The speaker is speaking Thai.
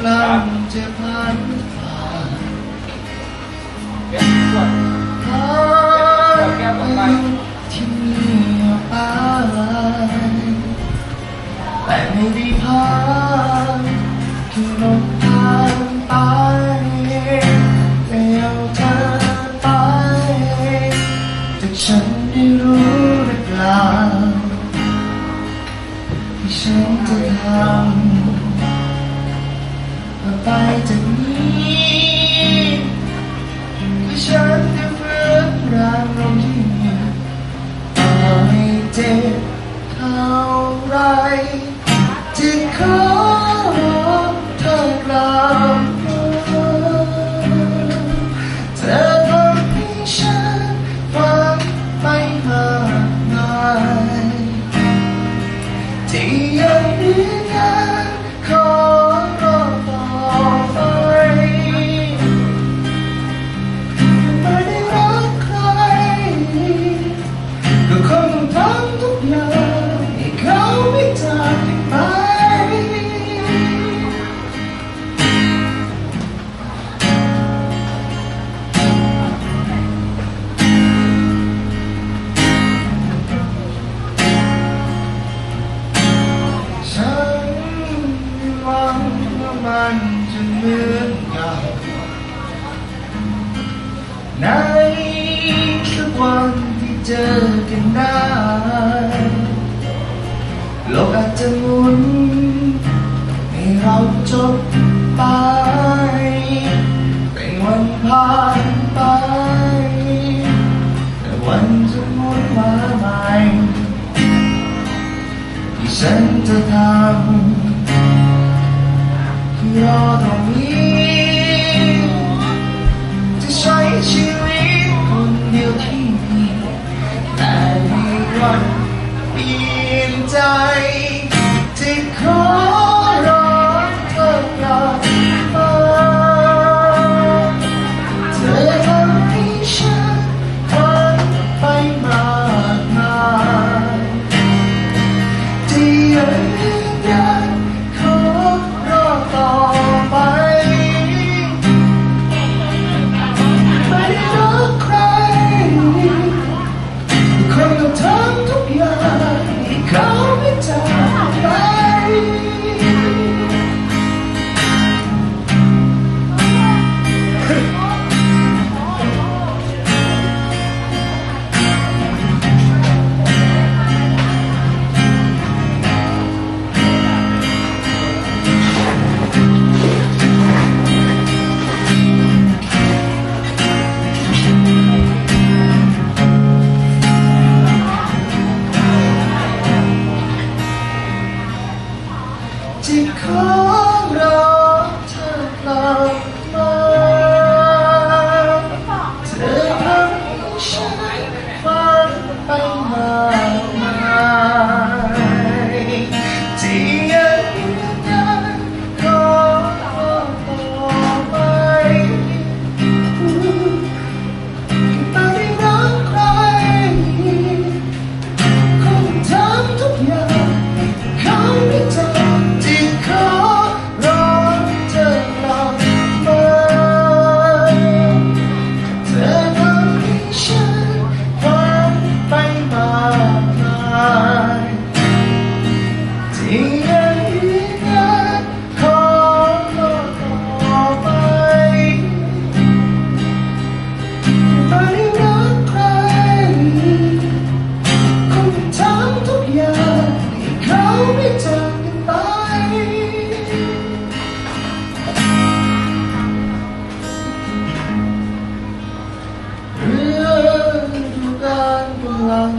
ำลังจะผ่านผ่านเก็บขวดผ่านที่มีไปแต่ไม่ได้ผ่านคือลมทางไปแต่เอาเธอไปแต่ฉันได้รู้หรือเปล่าที่ฉันจะทำ ไปจากนี้คือฉันจะฟื้นรางลงที่มีต่อให้เจ็บเท่าไรจะขอเธอกลับมาเธอทำให้ฉันฝันไปมากมายที่ยัง มือนเก่าในสักวันที่เจอกันได้โลกอาจจะหมุนให้เราจบไปเป็นวันผ่านไป แต่วันจะหมุนมาใหม่ที่ฉันจะทำ รอตรงนี้จะใช้ชีวิตคนเดียวที่มีแต่ในวันเปลี่ยนใจ คน ที่ขอรอเธอกลับ เรื่อง